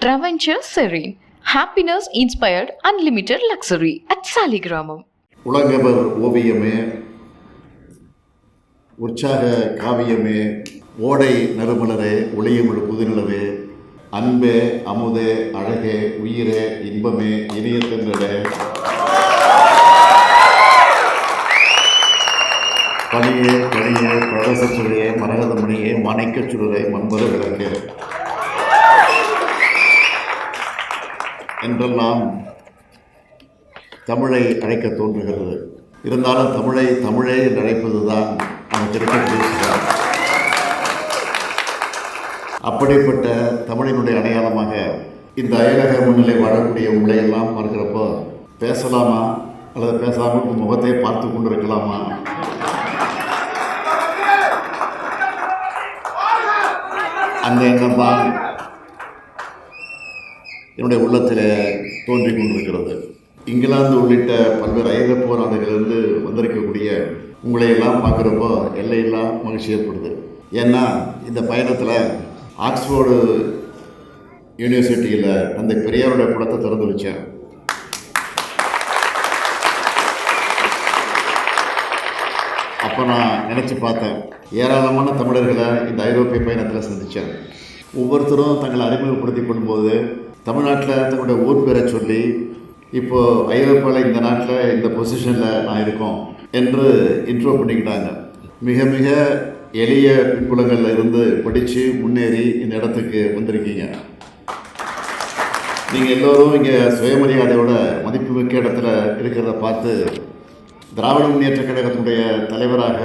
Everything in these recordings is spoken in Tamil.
Traventure happiness inspired inspired luxury luxury at Saligramam. உலகவர் ஓவியமே உற்சாக காவியமே ஓடை நறுமலரே ஒளியமிழ் புதுநிலவே அன்பே அமுதே அழகே உயிரே இன்பமே இனிய தென்றலே பனியே பனியே பிரதசச்சுரையே மரகதமணியே மாணிக்கச் சுடரே மண்பர விளக்கே. என்றெல்லாம் தமிழை அழைக்க தோன்றுகிறது. இருந்தாலும் தமிழை தமிழே என்று அழைப்பது தான் நமக்கு இருக்கக்கூடிய அப்படிப்பட்ட தமிழினுடைய அடையாளமாக இந்த அயலக முன்னிலை வாழக்கூடிய உங்களையெல்லாம் பார்க்குறப்போ பேசலாமா? அல்லது பேசாமல் முகத்தை பார்த்து கொண்டு இருக்கலாமா அந்த எண்ணம் தான் என்னுடைய உள்ளத்தில் தோன்றிக் கொண்டிருக்கிறது. இங்கிலாந்து உள்ளிட்ட பல்வேறு ஐரோப்பிய நாடுகளிலிருந்து வந்திருக்கக்கூடிய உங்களை எல்லாம் பார்க்குறப்போ எல்லையெல்லாம் மகிழ்ச்சி ஏற்படுது. ஏன்னா இந்த பயணத்தில் ஆக்ஸ்போர்டு யூனிவர்சிட்டியில் அந்த பெரியாருடைய படத்தை திறந்து வச்சேன் அப்போ நான் நினச்சி பார்த்தேன் ஏராளமான தமிழர்களை இந்த ஐரோப்பிய பயணத்தில் சந்தித்தேன் ஒவ்வொருத்தரும் தங்களை அறிமுகப்படுத்தி கொள்ளும்போது தமிழ்நாட்டில் தங்களுடைய ஊர் பெற சொல்லி இப்போது ஐரோப்பாவில் இந்த நாட்டில் இந்த பொசிஷனில் நான் இருக்கோம் என்று இன்ட்ரோ பண்ணிக்கிட்டாங்க. மிக மிக எளிய பின்புலங்களில் இருந்து படித்து முன்னேறி இந்த இடத்துக்கு வந்திருக்கீங்க. நீங்கள் எல்லோரும் இங்கே சுயமரியாதையோட மதிப்புமிக்க இடத்துல இருக்கிறத பார்த்து திராவிட முன்னேற்ற கழகத்தினுடைய தலைவராக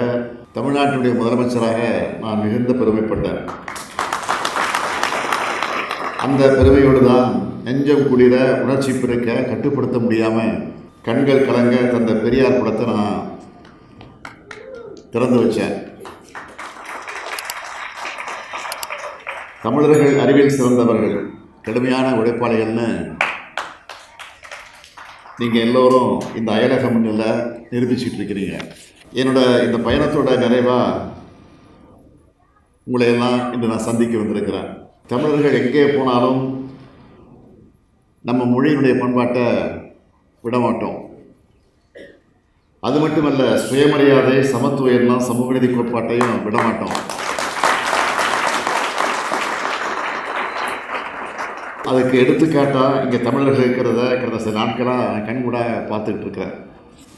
தமிழ்நாட்டினுடைய முதலமைச்சராக நான் மிகுந்த பெருமைப்பட்டேன். அந்த பெருமையோடு தான் நெஞ்சம் குளிர உணர்ச்சி பிறக்க கட்டுப்படுத்த முடியாமல் கண்கள் கலங்க தந்த பெரியார் படத்தை நான் திறந்து வச்சேன். தமிழர்கள் அறிவியல் சிறந்தவர்கள். கடுமையான உழைப்பாளிகள்னு நீங்கள் எல்லோரும் இந்த அயலக முன்னில் நிரூபிச்சிட்டு இருக்கிறீங்க. என்னோட இந்த பயணத்தோட நிறைவாக உங்களை எல்லாம் இன்று நான் சந்திக்க வந்திருக்கிறேன். தமிழர்கள் எங்கே போனாலும் நம்ம மொழியினுடைய பண்பாட்டை விடமாட்டோம் அது மட்டுமல்ல சுயமரியாதை சமத்துவ எண்ணம் சமூக நீதி கோட்பாட்டையும் விட மாட்டோம். அதுக்கு எடுத்துக்காட்டாக இங்கே தமிழர்கள் இருக்கிறத கடந்த சில நாட்களாக கண்கூட பார்த்துக்கிட்டு இருக்கிறேன்.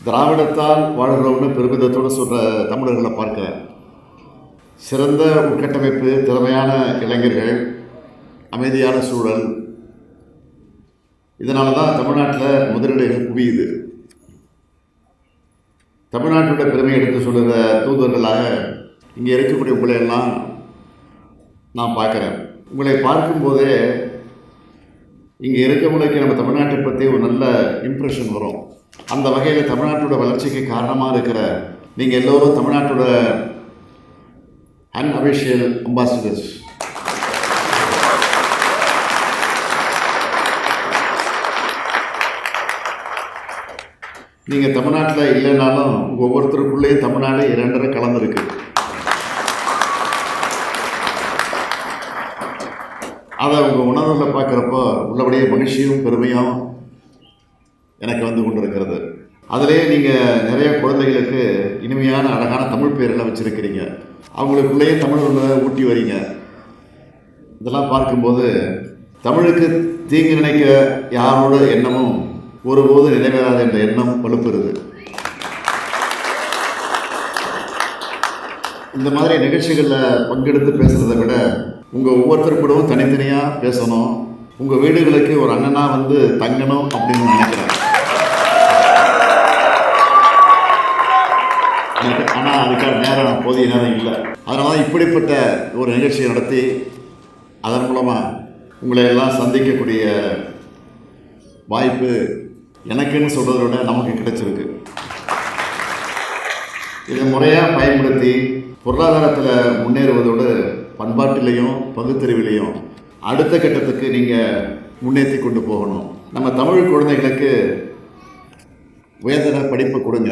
திராவிடத்தால் வாழ்கிறவன்னு பெருமிதத்தோடு சொல்கிற தமிழர்களை பார்க்கிறேன். சிறந்த உட்கட்டமைப்பு திறமையான இளைஞர்கள் அமைதியான சூழல். இதனால தான் தமிழ்நாட்டில் முதலீடுகள் குவியுது. தமிழ்நாட்டோட பெருமை எடுத்து சொல்கிற தூதர்களாக இங்கே இருக்கக்கூடிய உங்களை எல்லாம் நான் பார்க்குறேன். உங்களை பார்க்கும்போதே இங்கே இருக்கவங்களுக்கு நம்ம தமிழ்நாட்டை பற்றி ஒரு நல்ல இம்ப்ரெஷன் வரும். அந்த வகையில் தமிழ்நாட்டோட வளர்ச்சிக்கு காரணமாக இருக்கிற நீங்கள் எல்லோரும் தமிழ்நாட்டோட அன்அபிஷியல் அம்பாசிடர்ஸ் நீங்கள் தமிழ்நாட்டில் இல்லைனாலும் ஒவ்வொருத்தருக்குள்ளேயே ஒவ்வொருத்தருக்குள்ளேயும் தமிழ்நாடு இரண்டரை கலந்துருக்கு அதை உங்கள் உணர்வில் பார்க்குறப்போ உள்ளபடியே மகிழ்ச்சியும் பெருமையும் எனக்கு வந்து கொண்டிருக்கிறது. அதிலே நீங்கள் நிறைய குழந்தைகளுக்கு இனிமையான அழகான தமிழ் பேரெல்லாம் வச்சுருக்கிறீங்க. அவங்களுக்குள்ளேயே தமிழ் ஒன்று ஊட்டி வரீங்க. இதெல்லாம் பார்க்கும்போது தமிழுக்கு தீங்கு நினைக்க யாரோட எண்ணமும் ஒருபோது நிறைவேறாது என்ற எண்ணம் வலுப்புறுது இந்த மாதிரி நிகழ்ச்சிகளில் பங்கெடுத்து பேசுகிறத விட உங்கள் ஒவ்வொருத்தர் கூடவும் தனித்தனியாக பேசணும். உங்கள் வீடுகளுக்கு ஒரு அண்ணனாக வந்து தங்கணும் அப்படின்னு நினைக்கிறேன். ஆனால் அதுக்கான நேரம் போதிய நேரம் இல்லை. அதனால தான் இப்படிப்பட்ட ஒரு நிகழ்ச்சியை நடத்தி அதன் மூலமாக உங்களை எல்லாம் சந்திக்கக்கூடிய வாய்ப்பு எனக்குன்னு சொல்கிறத விட நமக்கு கிடைச்சிருக்கு. இதை முறையாக பயன்படுத்தி பொருளாதாரத்தில் முன்னேறுவதோடு பண்பாட்டிலையும் பகுத்தறிவிலையும் அடுத்த கட்டத்துக்கு நீங்கள் முன்னேற்றி கொண்டு போகணும். நம்ம தமிழ் குழந்தைகளுக்கு உயர்தர படிப்பு கொடுங்க.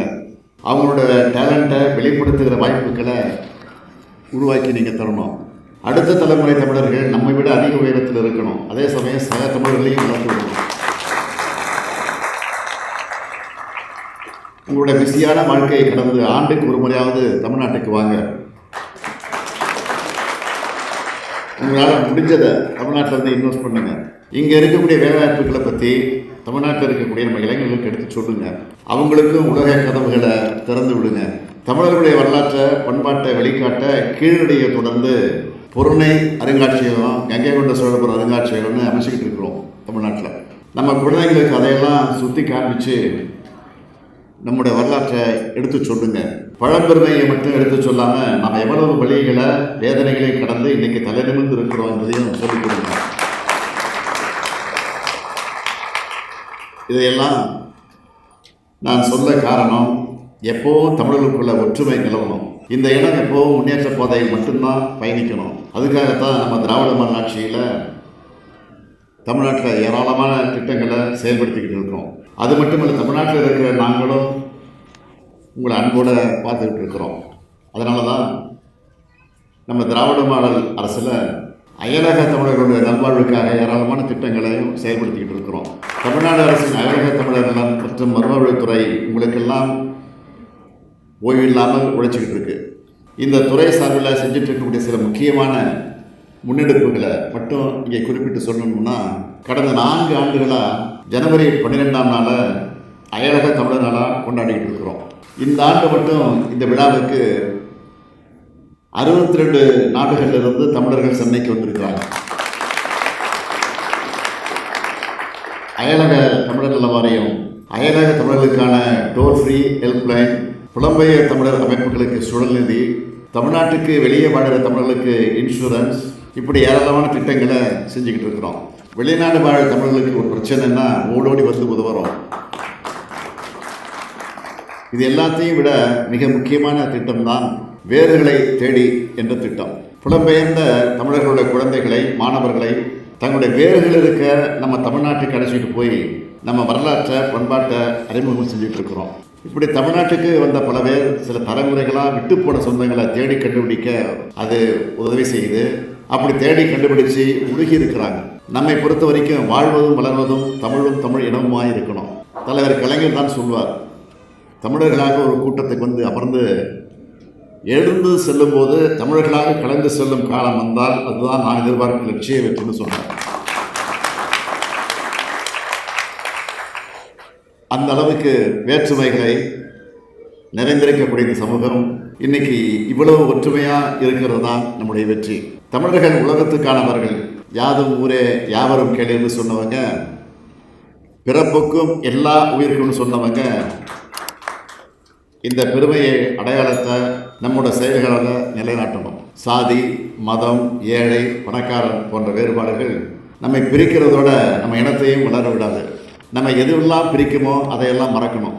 அவங்களோட டேலண்ட்டை வெளிப்படுத்துகிற வாய்ப்புகளை உருவாக்கி நீங்கள் தரணும். அடுத்த தலைமுறை தமிழர்கள் நம்மை விட அதிக உயரத்தில் இருக்கணும். அதே சமயம் சக தமிழர்களையும் வளர்த்து விடணும். உங்களோட பிஸியான வாழ்க்கையை கடந்து ஆண்டுக்கு ஒரு முறையாவது தமிழ்நாட்டுக்கு வாங்க. உங்களால் முடிஞ்சதை தமிழ்நாட்டில் வந்து இன்வெஸ்ட் பண்ணுங்க. இங்கே இருக்கக்கூடிய வேலைவாய்ப்புகளை பற்றி தமிழ்நாட்டில் இருக்கக்கூடிய நம்ம இளைஞர்களுக்கு எடுத்து சொல்லுங்க. அவங்களுக்கும் உலக கதவுகளை திறந்து விடுங்க. தமிழர்களுடைய வரலாற்றை பண்பாட்டை வெளிக்காட்ட கீழடியை தொடர்ந்து பொருணை அருங்காட்சியகம் கங்கை கொண்ட சோழபுரம் அருங்காட்சியகம்னு அமைச்சிக்கிட்டு இருக்கிறோம் தமிழ்நாட்டில். நம்ம குழந்தைங்களுக்கு அதையெல்லாம் சுற்றி காண்பிச்சு நம்முடைய வரலாற்றை எடுத்து சொல்லுங்க. பழம்பெருமையை மட்டும் எடுத்து சொல்லாமல் நம்ம எவ்வளவு வழிகளை வேதனைகளை கடந்து இன்னைக்கு தலைநிமிர்ந்து இருக்கிறோம் என்பதையும் சொல்லிக் கொடுங்க. இதையெல்லாம் நான் சொல்ல காரணம் எப்போவும் தமிழர்களுக்குள்ள ஒற்றுமை நிலவணும். இந்த இடம் எப்போவும் முன்னேற்ற பாதையில் மட்டும்தான் பயணிக்கணும். அதுக்காகத்தான் நம்ம திராவிட மாநாட்சியில் தமிழ்நாட்டில் ஏராளமான திட்டங்களை செயல்படுத்திக்கிட்டு இருக்கோம். அது மட்டும் இல்லை தமிழ்நாட்டில் இருக்கிற நாங்களும் உங்களை அன்போடு பார்த்துக்கிட்டு இருக்கிறோம். அதனால தான் நம்ம திராவிட மாடல் அரசில் அயலக தமிழர்களுடைய நல்வாழ்வுக்காக ஏராளமான திட்டங்களையும் செயல்படுத்திக்கிட்டு இருக்கிறோம். தமிழ்நாடு அரசின் அயலக தமிழர் மற்றும் மறுவாழ்வுத்துறை உங்களுக்கெல்லாம் ஓய்வு இல்லாமல் உழைச்சிக்கிட்டு இருக்கு. இந்த துறை சார்பில் செஞ்சுட்டு இருக்கக்கூடிய சில முக்கியமான முன்னெடுப்புகளை மட்டும் இங்கே குறிப்பிட்டு சொல்லணும்னா கடந்த நான்கு ஆண்டுகளாக ஜனவரி பன்னிரெண்டாம் நாளை அயலக தமிழர் நாளாக கொண்டாடிக்கிட்டு இருக்கிறோம். இந்த ஆண்டு மட்டும் இந்த விழாவுக்கு அறுபத்தி ரெண்டு நாடுகளிலிருந்து தமிழர்கள் சென்னைக்கு வந்திருக்கிறாங்க. அயலக தமிழர் நல வாரியம் அயலக தமிழர்களுக்கான டோல் ஃப்ரீ ஹெல்ப்லைன் புலம்பெயர் தமிழர் அமைப்புகளுக்கு சுழல் நிதி தமிழ்நாட்டுக்கு வெளியே வாழ்கிற தமிழர்களுக்கு இன்சூரன்ஸ் இப்படி ஏராளமான திட்டங்களை செஞ்சுக்கிட்டு இருக்கிறோம். வெளிநாடு வாழ தமிழர்களுக்கு ஒரு பிரச்சனைன்னா ஓடோடி வந்து உதவுறோம் இது எல்லாத்தையும் விட மிக முக்கியமான திட்டம் தான் வேர்களை தேடி என்ற திட்டம். புலம்பெயர்ந்த தமிழர்களுடைய குழந்தைகளை மாணவர்களை தங்களுடைய வேர்கள் இருக்க நம்ம தமிழ்நாட்டுக்கு அழைச்சிட்டு போய் நம்ம வரலாற்றை பண்பாட்டை அறிமுகம் செஞ்சுட்டு இருக்கிறோம் இப்படி தமிழ்நாட்டுக்கு வந்த பல பேர் சில தலைமுறைகளாக விட்டு போன சொந்தங்களை தேடி கண்டுபிடிக்க அது உதவி செய்யுது. அப்படி தேடி கண்டுபிடிச்சு உருகி இருக்கிறாங்க நம்மை பொறுத்த வரைக்கும் வாழ்வதும் வளர்வதும் தமிழும் தமிழ் இனமுமாய் இருக்கணும். தலைவர் கலைஞர் தான் சொல்வார் தமிழர்களாக ஒரு கூட்டத்துக்கு வந்து அமர்ந்து எழுந்து செல்லும்போது தமிழர்களாக கலந்து செல்லும் காலம் வந்தால் அதுதான் நான் எதிர்பார்க்கும் லட்சிய வெற்றின்னு சொன்னார். அந்த அளவுக்கு வேற்றுமைகளை நிறைந்திருக்கக்கூடிய இந்த சமூகம் இன்னைக்கு இவ்வளவு ஒற்றுமையாக இருக்கிறது தான் நம்முடைய வெற்றி. தமிழர்கள் உலகத்துக்கானவர்கள். யாதும் ஊரே யாவரும் கேளுன்னு சொன்னவங்க பிறப்புக்கும் எல்லா உயிர்களும் சொன்னவங்க இந்த பெருமையை அடையாளத்தை நம்மோட செயல்களால் நிலைநாட்டணும். சாதி மதம் ஏழை பணக்காரன் போன்ற வேறுபாடுகள் நம்மை பிரிக்கிறதோட நம்ம இனத்தையும் வளர விடாது நம்ம எதுவெல்லாம் பிரிக்குமோ அதையெல்லாம் மறக்கணும்.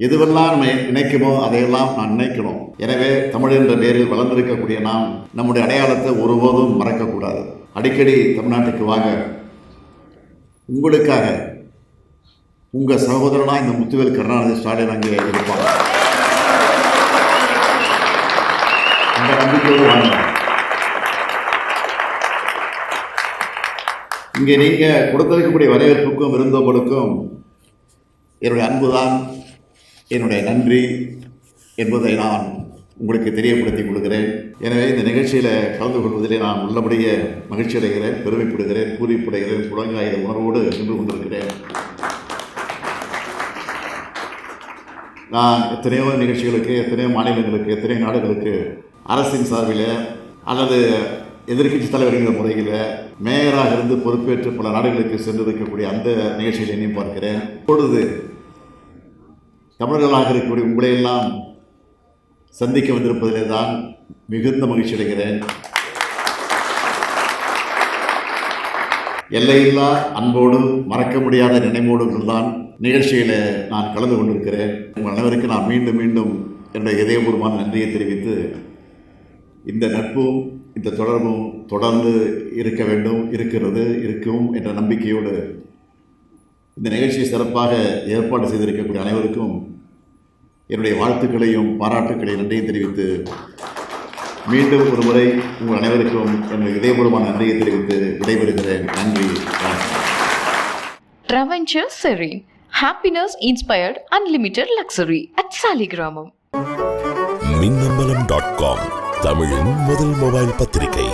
எதுவெல்லாம் நம்ம நினைக்குமோ அதையெல்லாம் நான் நினைக்கணும் எனவே தமிழ் என்ற பேரில் வளர்ந்திருக்கக்கூடிய நாம் நம்முடைய அடையாளத்தை ஒருபோதும் மறக்கக்கூடாது. அடிக்கடி தமிழ்நாட்டுக்கு வாங்க. உங்களுக்காக உங்கள் சகோதரனா இந்த முத்துவேல் கருணாநிதி ஸ்டாலின் அங்கே இருப்பாங்க அந்த நம்பிக்கையோடு வாங்க. இங்கே நீங்கள் கொடுத்திருக்கக்கூடிய வரவேற்புக்கும் விருந்தோம்பலுக்கும் என்னுடைய அன்புதான் என்னுடைய நன்றி என்பதை நான் உங்களுக்கு தெரியப்படுத்திக் கொடுக்கிறேன் எனவே இந்த நிகழ்ச்சியில் கலந்து கொள்வதிலே நான் உள்ளபடிய மகிழ்ச்சி அடைகிறேன் பெருமைப்படுகிறேன் கூறிப்படுகிறேன் புலங்காயுத உணர்வோடு நின்று கொண்டிருக்கிறேன். நான் எத்தனையோ நிகழ்ச்சிகளுக்கு எத்தனையோ மாநிலங்களுக்கு எத்தனையோ நாடுகளுக்கு அரசின் சார்பில் அல்லது எதிர்க்கட்சி தலைவர்கிற முறையில் மேயராக இருந்து பொறுப்பேற்று பல நாடுகளுக்கு சென்றிருக்கக்கூடிய அந்த நிகழ்ச்சியில் எண்ணியும் பார்க்கிறேன். இப்பொழுது தமிழர்களாக இருக்கக்கூடிய உங்களையெல்லாம் சந்திக்க வந்திருப்பதிலே தான் மிகுந்த மகிழ்ச்சி அடைகிறேன். எல்லையில்லா அன்போடு மறக்க முடியாத நினைவோடு தான் நிகழ்ச்சியில் நான் கலந்து கொண்டிருக்கிறேன். உங்கள் அனைவருக்கு நான் மீண்டும் மீண்டும் என்னுடைய இதயபூர்வமான நன்றியை தெரிவித்து இந்த நட்பும் இந்த தொடர்பும் தொடர்ந்து இருக்க வேண்டும் இருக்கிறது இருக்கும் என்ற நம்பிக்கையோடு இந்த நிகழ்ச்சியை சிறப்பாக ஏற்பாடு செய்திருக்கக்கூடிய அனைவருக்கும் என்னுடைய வாழ்த்துக்களையும் பாராட்டுக்களையும் நன்றியும் தெரிவித்து மீண்டும் ஒரு முறை உங்கள் அனைவருக்கும் என்னுடைய இதயபூர்வமான நன்றியை தெரிவித்து விடைபெறுகிறேன் நன்றி Traventure Serene. Happiness inspired unlimited luxury at Saligramam. Minnambalam dot com தமிழின் முதல் மொபைல் பத்திரிகை